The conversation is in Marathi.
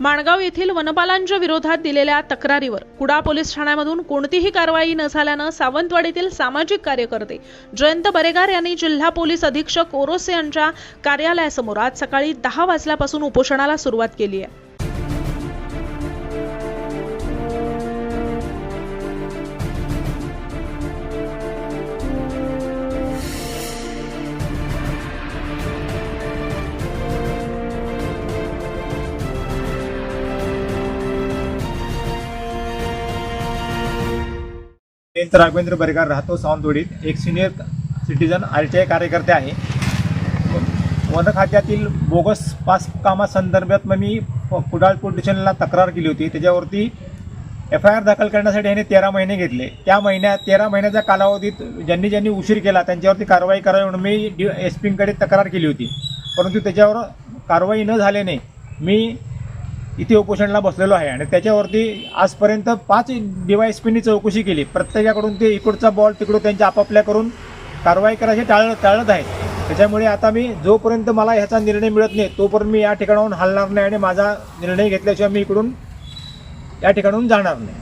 माणगाव येथील वनपालांच्या विरोधात दिलेल्या तक्रारीवर कुडा पोलीस ठाण्यामधून कोणतीही कारवाई न झाल्यानं सावंतवाडीतील सामाजिक कार्यकर्ते जयंत बरेगार यांनी जिल्हा पोलीस अधीक्षक ओरोसे यांच्या कार्यालयासमोर आज सकाळी दहा वाजल्यापासून उपोषणाला सुरुवात केली आहे. जयंत राघवेंद्र बरेगार राहतो सावंतवाडीत. एक senior citizen R T I कार्यकर्ते आहे. वन खात्यातील बोगस पास कामासंदर्भात मग मी कुडाळ पोलीस स्टेशनला तक्रार केली होती. त्याच्यावरती एफ आय आर दाखल करण्यासाठी ह्याने तेरा महिने घेतले. त्या महिन्यात तेरा महिन्याच्या कालावधीत ज्यांनी ज्यांनी उशीर केला त्यांच्यावरती कारवाई करावी म्हणून मी डी एस पींकडे तक्रार केली होती. परंतु त्याच्यावर कारवाई न झाल्याने मी इथे उपोषणाला बसलेलो आहे. आणि त्याच्यावरती आजपर्यंत पाच डीवायएस स्पीनी चौकशी केली. प्रत्येकाकडून ते इकडचा बॉल तिकडं त्यांच्या आपापल्या करून कारवाई करायची टाळ टाळत आहे. त्याच्यामुळे आता मी जोपर्यंत मला ह्याचा निर्णय मिळत नाही तोपर्यंत मी या ठिकाणाहून हलणार नाही आणि माझा निर्णय घेतल्याशिवाय मी इकडून या ठिकाणाहून जाणार नाही.